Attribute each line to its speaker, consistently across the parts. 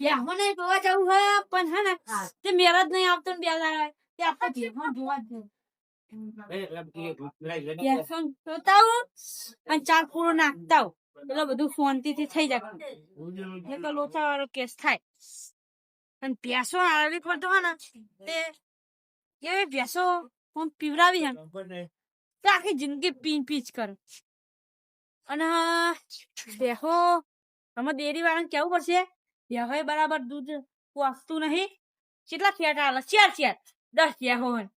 Speaker 1: ત્યાં મને જોવા જવું હે પણ હે ને તે મેરા જ નહીં આવતો ને બે દાડા તે આપણે ભેગો જોવા જ નહીં. બેસો ને જોતા આવું અને ચાર પૂરો નાખતા એટલે બધું શાંતિથી થઈ જાય. એ લોચા વાળો કેસ થાય. અને ભેંસો આવી પડતો હોય ને તે એવી ભેંસો હું પીવડાવી હે? તે આખી જિંદગી પીન પીચ કરે. અને બેહો અમે ડેરી વાળાને કેવું પડશે? બેહોએ બરાબર દૂધ વાગતું નહીં કેટલા થયા આવે ચાર ચાર દસ થયા હોય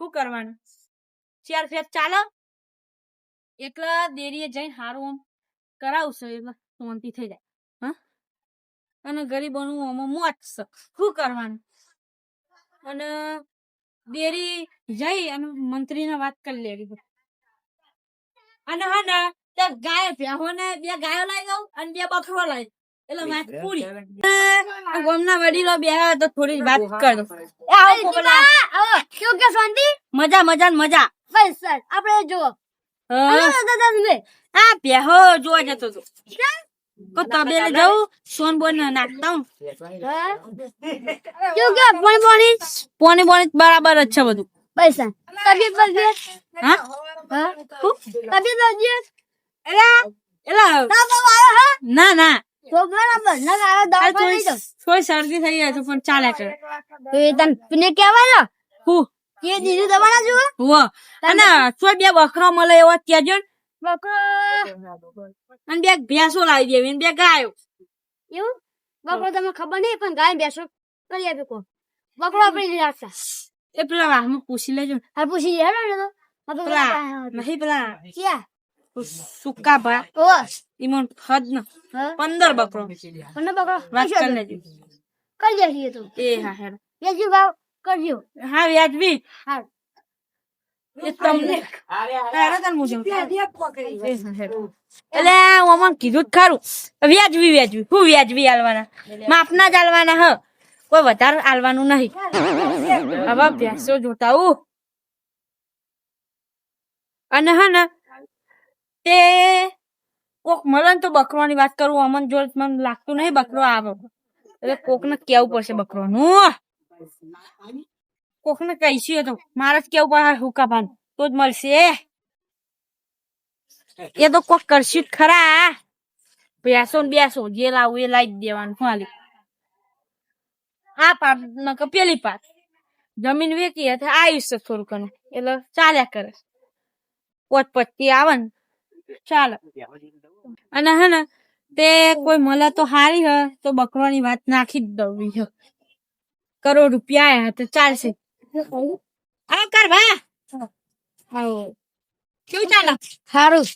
Speaker 1: શું કરવાનું ચાર ફેર ચાલો એકલા દેરીએ જઈને હારું આમ કરાવશે એટલે શાંતિ થઈ જાય હા અને ગરીબોનું આમાં મોત શું કરવાનું અને ડેરી જઈ અને મંત્રીને વાત કરી લેવી અને હા ને ગાય ભેહો ને બે ગાયો લાવી દઉં અને બે બકરો લાવી એટલે વાત પૂરી આ વડીલો બે તો થોડી વાત કર
Speaker 2: કે શાંતિ?
Speaker 1: મજા મજા ને મજા.
Speaker 2: બસ સર આપણે જુઓ.
Speaker 1: આ ભેહો જોવા જતો હતો. તો તબેલે જવું સોન બોન નાખતા હું?
Speaker 2: કે પાણી પાણી
Speaker 1: બરાબર જ છે બધું.
Speaker 2: તબિયત
Speaker 1: હા?
Speaker 2: તબિયત
Speaker 1: એલા એલા.
Speaker 2: આવ્યો હા?
Speaker 1: ના ના. શરદી થઈ જાય તો પણ ચાલે કરે.
Speaker 2: તો એ તને તને કહેવાય
Speaker 1: હું?
Speaker 2: કે દીદી દવા ના જુઓ.
Speaker 1: હો? અને બે બકરા મળે એવા ત્યાજો
Speaker 2: બકરો
Speaker 1: અને બે ભેંસો લાવી દેવી અને બે ગાયો.
Speaker 2: એવું? બકરો તમને ખબર નહીં પણ ગાય બેસો કરી આપી કો બકરો આપણે રાખતા
Speaker 1: એ પેલા વાહમાં પૂછી લેજો
Speaker 2: હા પૂછી લેજો?
Speaker 1: નહીં પેલા
Speaker 2: ક્યાં?
Speaker 1: સુકા ભા
Speaker 2: ઓ.
Speaker 1: ઈમોન હદ ન.
Speaker 2: હા?
Speaker 1: પંદર બકરો.
Speaker 2: મને બકરો?
Speaker 1: વાત કરી લેજો.
Speaker 2: કરી દેશે તો.
Speaker 1: એ હા હેર
Speaker 2: બેસી ભાવ કરજો.
Speaker 1: હા વ્યાજબી.
Speaker 2: હા
Speaker 1: તમને હેડ તને મૂજું. એ હા, એટલે કીધું ખરું. વ્યાજબી વ્યાજબી. હું વ્યાજબી આલવાના? માપના જ આલવાના હ. કોઈ વધારે આલવાનું નહીં. હવે ભેંસો જોતા હું અને હા ને તે કોક મળે ને તો બકરોની વાત કરું, અમન જો મને લાગતું નહીં બકરો આવે. એટલે કોકને કેવું પડશે બકરોનું? કોકને કહીશું તો. મારે જ કેવું પડે હુકા ભાન. તો જ મળશે. એ તો કોક કરશું ખરા. બેસો ને બેસો. જે લાવું એ લાવી દેવાનું ખાલી. આ પાટ ન પેલી પાટ જમીન વેચી આવ્યું છે થોડું ઘણું. એટલે ચાલ્યા કરે. પોત પચતી આવે ને ચાલે. અને હે ને તે કોઈ મળે તો હારી હ તો બકરોની વાત નાખી જ દઉં હ. કરોડ રૂપિયા આયા તો ચાલશે. આવો કર ભા આવો કેવું ચાલે?
Speaker 2: સારું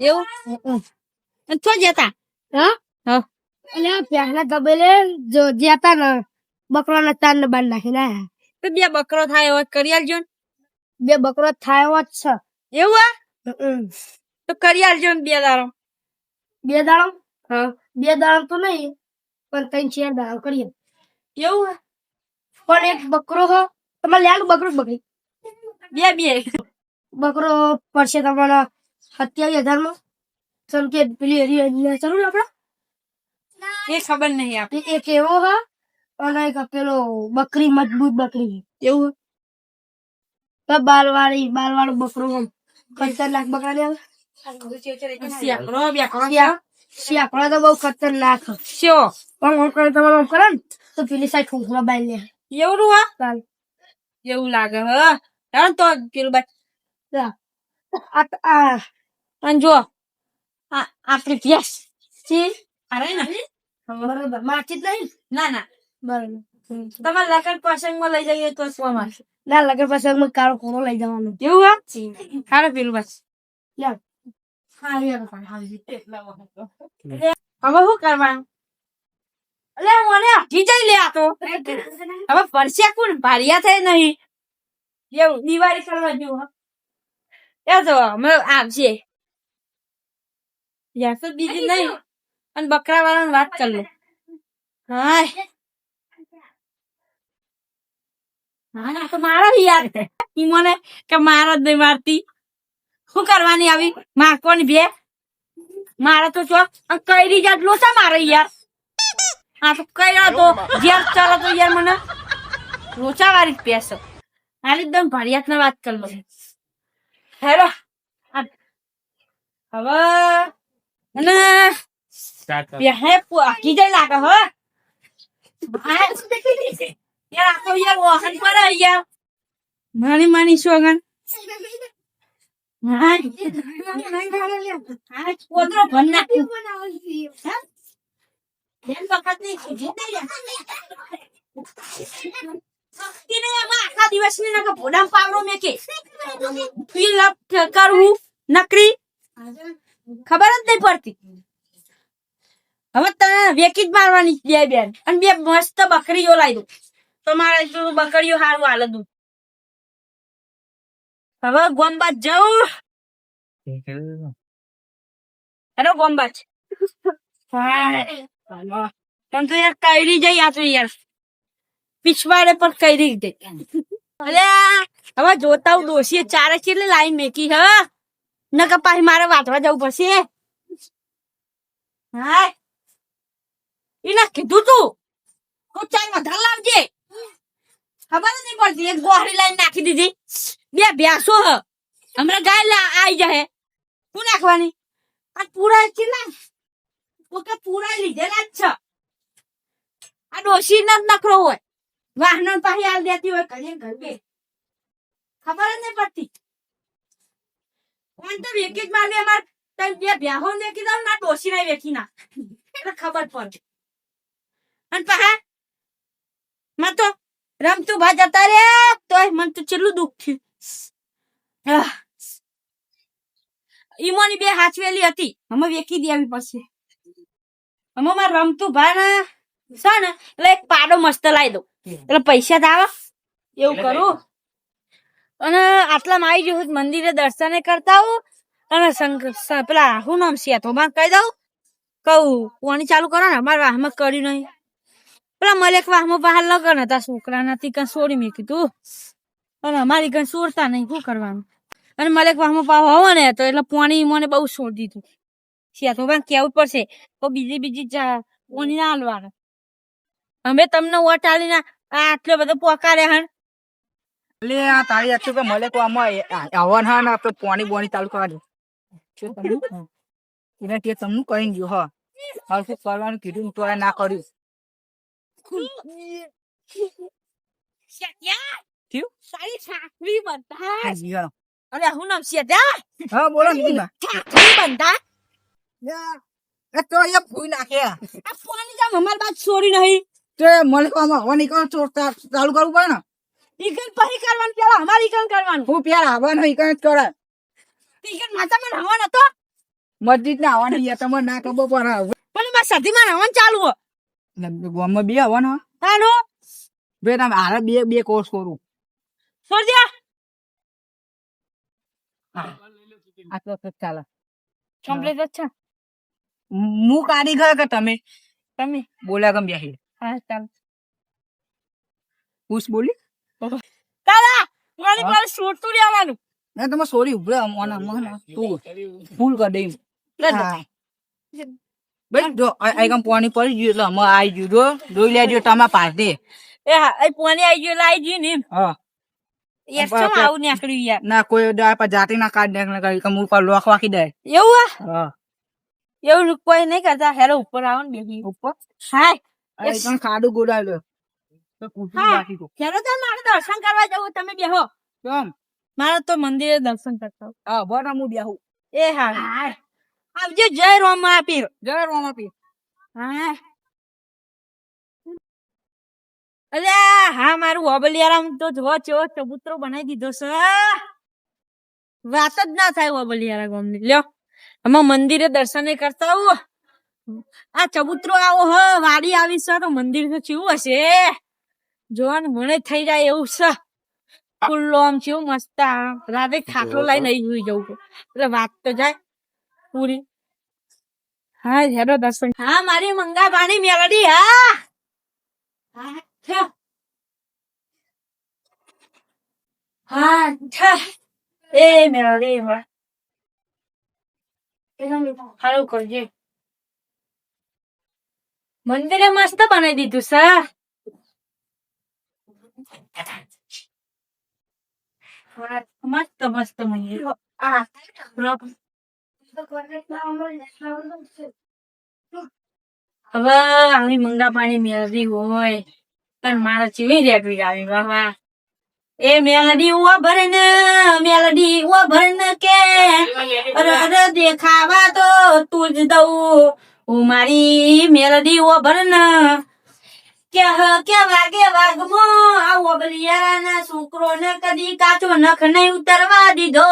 Speaker 1: એવું? છો જતા?
Speaker 2: હા?
Speaker 1: હા.
Speaker 2: એટલે પહેલા તબેલે જો જતા ને બકરાના તાર ને બાંધ નાખીને આયા.
Speaker 1: તો બે બકરો થાય એવો કરી આલજો
Speaker 2: બે બકરો થાય એવો જ છે.
Speaker 1: એવું આ. તો કરી આલજો બે દારો
Speaker 2: બે દાડમ
Speaker 1: હા.
Speaker 2: બે દાડમ તો નહીં પણ ત્રણ ચાર દાડમ કરીએ.
Speaker 1: એવું?
Speaker 2: પણ એક બકરો હો તમારે લેવાનું બકરો બકરી
Speaker 1: બે બે.
Speaker 2: બકરો પડશે તમારા સત્યાવીસ હજારમાં. જેમ કે પેલી હરી ચાલુ આપડે?
Speaker 1: એ ખબર નહીં આપ.
Speaker 2: એ- એક એવો હા અને એક પેલો બકરી મજબૂત બકરી
Speaker 1: એવું
Speaker 2: બાલ વાળી બાલ વાળો બકરો ખતરનાક બકરા આવે
Speaker 1: શેકડો બેકડો
Speaker 2: શિયા- શિયાળા તો બહુ ખતરનાક હ.
Speaker 1: શો
Speaker 2: પણ આમ કરે તમારે આમ કરે ને તો પેલી સાઈડ ઠૂંઠવા બાઈ લે
Speaker 1: એવું આ
Speaker 2: ચાલ.
Speaker 1: એવું લાગે હ ચાલ તો પેલું બાદ
Speaker 2: જા. આ તો- આ
Speaker 1: અને જો આ આપણી ભેંસ
Speaker 2: સી
Speaker 1: અરે ને
Speaker 2: બરોબર મારતી જ નહીં
Speaker 1: ના ના
Speaker 2: બરોબર
Speaker 1: તમારે લગન પ્રસંગમાં લઈ જઈએ તો શું મારશે
Speaker 2: ના લગન પછી અમે કાળો કોરો લઈ જવાનો
Speaker 1: એવું હા સારું પેલું બસ
Speaker 2: લે
Speaker 1: હા યાર હવે શું કરવાનું અલે મને હટી જઈ લે તો હવે પરસ્યા કોણ ભારિયા થાય નહીં એવું દિવાળી કરવા જેવું હા. એ તો અમે આવશે યાર તો બીજી નહીં અને બકરા વાળાને વાત કર લો હાય હા ના તો મારા જ યાર ઈ મને કે મારા જ નહીં મારતી શું કરવાની આવી? મારકોની બે? મારે તો છો કઈ જાત લોચા મારે યાર. આ તો કઈ તો ઘેર ચાલો તો યાર મને. લોચા વાળી પેસ હાલ એકદમ ભાડિયાત વાત કરી લો હેરો. હવે અને બે આખી જાય લાગે હો. યાર આખો તો યાર વાહન પર યાર. માની માની સોગન આખા પાવડો મેકે. ફીલ અપ કરવું નકરી ખબર જ નહીં પડતી હવે તને વેકી જ મારવાની બે બેન અને બે મસ્ત બકરીઓ લાવી દઉં તમારે બકરીઓ હારું હાલ દઉં હવે ગોમબાદ જવું હેલો હા તમ તો યાર કઈરી જઈ આ યાર. પિછવાડે પર કઈરી જઈ અરે હવે જોતા હું દોશીએ ચારે ચીલે લાઈન મેકી, હ? નકર પાછી મારે વાંચવા જવું પડશે. હા એને કીધું તું? તું ચાય વધારે લાવજે. ખબર નહીં પડતી. એક ગોહરી લાઈન નાખી દીધી. બે ભ્યાસો હ. હમણાં ગાય આઈ જાય શું નાખવાની? આ પૂરા કેટલા? ઓકે પૂરા લીધેલા જ છે. આ ડોશી ન નખરો હોય. વાહનો પાછી હાલ દેતી હોય, ઘરે ઘર બે. ખબર જ નહીં પડતી. કોણ તો વેકી જ મારને અમાર. બે ભ્યાહો ને કીધા ના ડોશી ના વેકી ના એટલે ખબર પડે. અને પાહા માં તો રમતું ભા જતા રે તોય મને તો છેલ્લું દુઃખ થયું. ઈમોની બે હાચવેલી હતી. અમે વેકી દેવી પડશે અમે માં રમતું ભાના છે ને એટલે એક પાડો મસ્ત લાવી દઉં. એટલે પૈસા આવે. એવું કરું. અને આટલામાં આવી જવું મંદિરે દર્શને કરતા આવું. અને પેલા શું નામ છે તો માં કહી દઉં. કહું કોની ચાલુ કરો ને અમારા વાહમાં કર્યું નહીં. પેલા મલેક વાહમાં બહાર લગન હતા છોકરા નથી કઈ છોડી મેં કીધું. અને અમારી કઈ છોડતા નહીં શું કરવાનું? અને મારે વાહમાં પાવ હોવો ને તો એટલે પાણી મને બહુ છોડી દીધું છે તો પણ કેવું પડશે? તો બીજી બીજી પાણી ના હાલવાનું. અમે તમને આલીને આટલો બધો પોકારે હણ
Speaker 3: એટલે આ તારી આખું કે મળે તો આમાં આવવાન હા ને આપણે પાણી બોણી ચાલુ કરવાનું એને તે તમને કહી ગયું હા. હાલ શું કરવાનું? કીધું તો ના કર્યું. થયું?
Speaker 1: સારી સાકરી બનતા અરે હું નામ શેટ્યા
Speaker 3: હા બોલો ને દીદી
Speaker 1: સાકરી બનતા
Speaker 3: તો એ ફૂઈ નાખે.
Speaker 1: આ પાણી જામ અમાર બાદ છોડી નહીં?
Speaker 3: તો તો આમાં હવા નીકળો ચાલુ કરવું પડે ને?
Speaker 1: ઈકન પછી કરવાનું પેલા અમારી ઈકન કરવાનું?
Speaker 3: હું પ્યાર આવવાનો ઈકન કઈ કરે.
Speaker 1: ઈકન માતા માં હવન હતો?
Speaker 3: મસ્જિદ ના આવવાનું યાર તમાર ના ખબર પડે.
Speaker 1: પણ મારા સાથી માં હવન ચાલુ
Speaker 3: ગામમાં બે આવવાનો
Speaker 1: હાનો
Speaker 3: બે તમે હારે બે બે કોર્સ કરું.
Speaker 1: છોડ દે
Speaker 3: આ. તો ચાલે.
Speaker 1: કમ્પ્લીટ જ છે.
Speaker 3: હું કારીગર કે તમે?
Speaker 1: તમે
Speaker 3: બોલા ગમ બેહી?
Speaker 1: હા ચાલ.
Speaker 3: પૂછ બોલી.
Speaker 1: કાલા મારી
Speaker 3: હા?
Speaker 1: શૂટ તો લેવાનું.
Speaker 3: ના તમે સોરી ઉભરે મને મને તું ફૂલ કરી
Speaker 1: દે.
Speaker 3: ભાઈ જો આ આ કામ પાણી પડી ગયું એટલે અમે આવી ગયું. જો જોઈ લેજો તમે પાસ. દે
Speaker 1: એ હા એ પાણી આવી ગયું આવી ગયું ને
Speaker 3: હા.
Speaker 1: આવું નીકળ્યું યાર
Speaker 3: ના કોઈ જાતી ના કાઢ દે કરી કે મું પર લોક વાકી દે
Speaker 1: એવું
Speaker 3: હા
Speaker 1: એવું કોઈ નહીં કરતા હેરો ઉપર આવો ને બેસી
Speaker 3: ઉપર આ એકદમ ખાડું ગોડાવી લો તો કુટુંબ
Speaker 1: હા.
Speaker 3: બાકી તો
Speaker 1: હેરો તો મારે દર્શન કરવા જવું તમે બેહો
Speaker 3: કેમ
Speaker 1: મારે તો મંદિરે દર્શન કરતા.
Speaker 3: હા બરાબર હું બેહું
Speaker 1: એ હા આવજો જય રોમ પીર
Speaker 3: જય રોમા પી
Speaker 1: હા અલ્યા હા મારું ઓબલિયારામ તો જો ચો ચબૂતરો બનાવી દીધો છે. વાત જ ના થાય ઓબલિયારા ગામની. લ્યો અમે મંદિરે દર્શને કરતા આવું. આ ચબૂતરો આવો હ વાડી આવી છે તો મંદિર તો કેવું હશે? જોવાનું મને થઈ જાય એવું છે. ખુલ્લો આમ કેવું મસ્ત આમ રાતે ખાટલો લઈને આવી જોઈ જવું એટલે વાત તો જાય પૂરી. હા હેરો દર્શન. હા મારી મંગા પાણી મેળડી હા હા. ઠ. હા ઠ. એ વાહ. એકદમ સારું કરજે મંદિરે મસ્ત બનાવી દીધું છે મસ્ત મસ્ત મંદિર
Speaker 2: આ
Speaker 1: હવે આવી મંગા પાણી મેળવી હોય પણ મારા ચીવી રેડવી આવી બાબા એ મેલડી ઉવા મેલડી ઉવા કે, અરે દેખાવા તો તું જ દઉં. હું મારી મેલડી ઉવા ભરે કે કે વાગે વાગમો છોકરો ને કદી કાચો નખ નહીં ઉતરવા દીધો.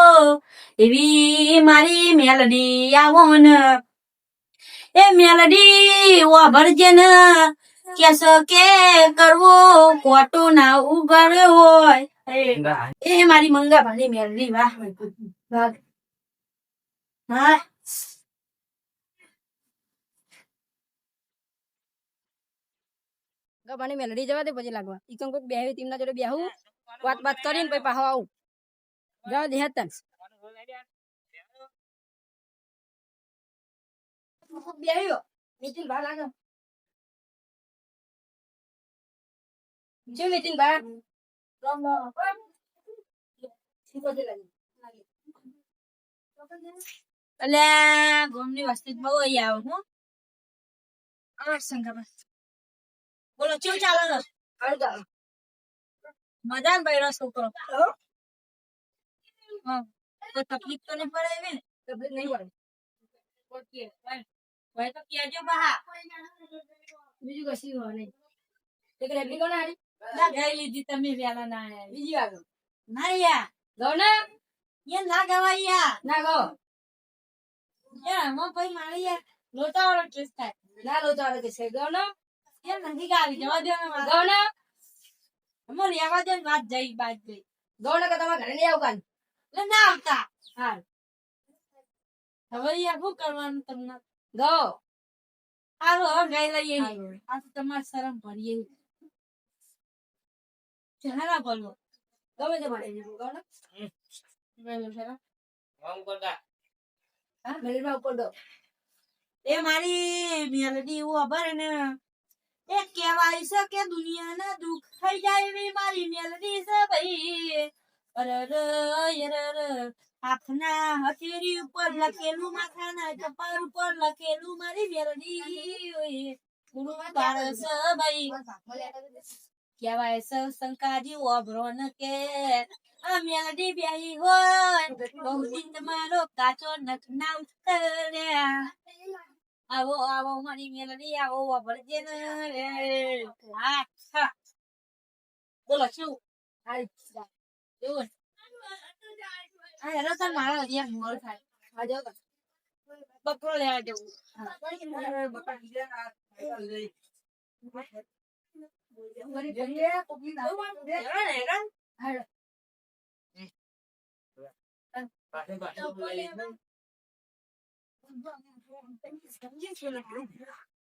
Speaker 1: એવી મારી મેલડી આવો ને. એ મેલડી વાભરજે ને કેસ કે કરવો? કોટો ના ઉગર હોય. એ મારી મંગા ભાની મેલડી વાહ. ભાગ હા.
Speaker 2: ગબાની મેલડી જવા દે પછી લાગવા. ઈ કંઈક બેહે તેમના જોડે બેહું. વાત વાત કરીને પછી પાછો આવું. જવા દે હેતન બેહ્યો. મિતિલ ભા લાગે જો નીતિન ભા
Speaker 1: એટલે ગોમની વસ્તી બહુ અહીં આવો હું આ સંગામાં બોલો કેવું ચાલે મજા ને બૈરો છોકરો હા કોઈ તકલીફ તો નહીં પડે એવી
Speaker 2: તકલીફ નહીં પડે
Speaker 1: ભાઈ તો કહેજો બહા
Speaker 2: બીજું કશું હોય નહીં રેબડી કોને હારી
Speaker 1: ના લીધી તમે વેલા ના આયા.
Speaker 2: બીજી આગળ
Speaker 1: ના યા
Speaker 2: ગો ને?
Speaker 1: એ ના ગવાય
Speaker 2: ના ગો.
Speaker 1: યાર મો ભાઈ મારી યાર લોટા વાળો થાય.
Speaker 2: ના લો ચાલે કે છે ગો ને?
Speaker 1: યાર નથી ગાવી જવા દો ને
Speaker 2: ગો ને?
Speaker 1: અમો લેવા દે ને વાત જઈ બાદ ગઈ
Speaker 2: ગો ને કે તમારા ઘરે આવું કાલ
Speaker 1: ના આવતા.
Speaker 2: હાલ.
Speaker 1: હવે યાર શું કરવાનું તમને?
Speaker 2: ગો
Speaker 1: સારું હવે ગઈ લઈએ. આ તો તમારે શરમ ભરીએ ચાલા બોલો
Speaker 2: ગમે. તે હા ઉપર દો.
Speaker 1: એ મારી મેલડી એવું ખબર ને એ કહેવાય છે કે દુનિયાના દુઃખ થઈ જાય એવી મારી મેલડી છે ભાઈ. અરર અરર હાથના હથેળી ઉપર લખેલું માથાના કપાળ ઉપર લખેલું મારી મેલડી. ગુરુ બારસ ભાઈ. કહેવાય સૌ શંકાજી ઓભરો ન કે આ મેલડી બ્યાહી હોય. બહુ દિન તમારો કાચો નખ ના ઉતર્યા આવો આવો, મારી મેલડી, આવો વાપરજે ને બોલો, શું? બકરો લેવા જવું. 我们
Speaker 2: 是国家
Speaker 1: 公务员，你们
Speaker 2: 呢？